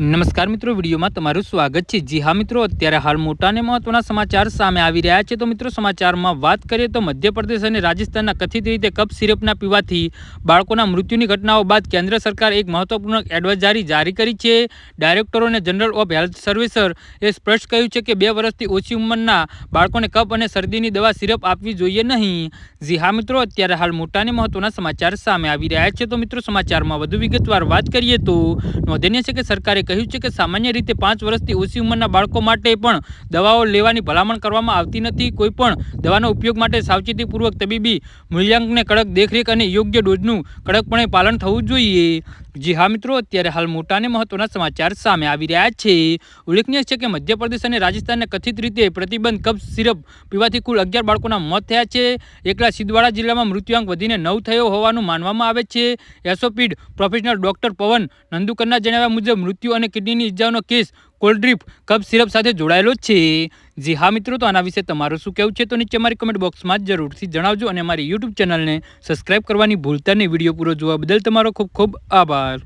નમસ્કાર મિત્રો, વિડીયોમાં તમારું સ્વાગત છે. જી હા મિત્રો, અત્યારે હાલ મોટા અને મહત્વના સમાચાર સામે આવી રહ્યા છે. તો મિત્રો, સમાચારમાં વાત કરીએ તો મધ્યપ્રદેશ અને રાજસ્થાનના કથિત રીતે કપ સિરપના પીવાથી બાળકોના મૃત્યુની ઘટનાઓ બાદ કેન્દ્ર સરકાર એક મહત્વપૂર્ણ એડવાઇઝરી જારી કરી છે. ડાયરેક્ટરો અને જનરલ ઓફ હેલ્થ સર્વિસર એ સ્પષ્ટ કહ્યું છે કે બે વર્ષથી ઓછી ઉંમરના બાળકોને કપ અને શરદીની દવા સિરપ આપવી જોઈએ નહીં. જી હા મિત્રો, અત્યારે હાલ મોટા અને મહત્વના સમાચાર સામે આવી રહ્યા છે. તો મિત્રો, સમાચારમાં વધુ વિગતવાર વાત કરીએ તો નોંધનીય છે કે સરકારે કહ્યું છે કે સામાન્ય રીતે પાંચ વર્ષથી ઓછી ઉંમરના બાળકો માટે પણ દવાઓ લેવાની ભલામણ કરવામાં આવતી નથી. કોઈ પણ દવાનો ઉપયોગ માટે સાવચેતીપૂર્વક તબીબી મૂલ્યાંકને કડક દેખરેખ અને યોગ્ય ડોઝનું કડકપણે પાલન થવું જોઈએ. જી હા મિત્રો, અત્યારે હાલ મોટા અને મહત્વના સમાચાર સામે આવી રહ્યા છે. ઉલ્લેખનીય છે કે મધ્યપ્રદેશ અને રાજસ્થાનને કથિત રીતે પ્રતિબંધ કફ સિરપ પીવાથી કુલ અગિયાર બાળકોના મોત થયા છે. એકલા સિદ્ધવાડા જિલ્લામાં મૃત્યુઆંક વધીને નવ થયો હોવાનું માનવામાં આવે છે. એસોપીડ પ્રોફેશનલ ડોક્ટર પવન નંદુકરના જણાવ્યા મુજબ મૃત્યુ અને કિડનીની ઇજાઓનો કેસ કોલ્ડ્રીપ કફ સિરપ સાથે જોડાયેલો છે. જી હા મિત્રો, તો આના વિશે તમારું શું કહેવું છે તો નીચે મારી કમેન્ટ બોક્સમાં જરૂરથી જણાવજો અને મારી યુટ્યુબ ચેનલને સબસ્ક્રાઇબ કરવાની ભૂલતા નહીં. વીડિયો પૂરો જોવા બદલ તમારો ખૂબ ખૂબ આભાર.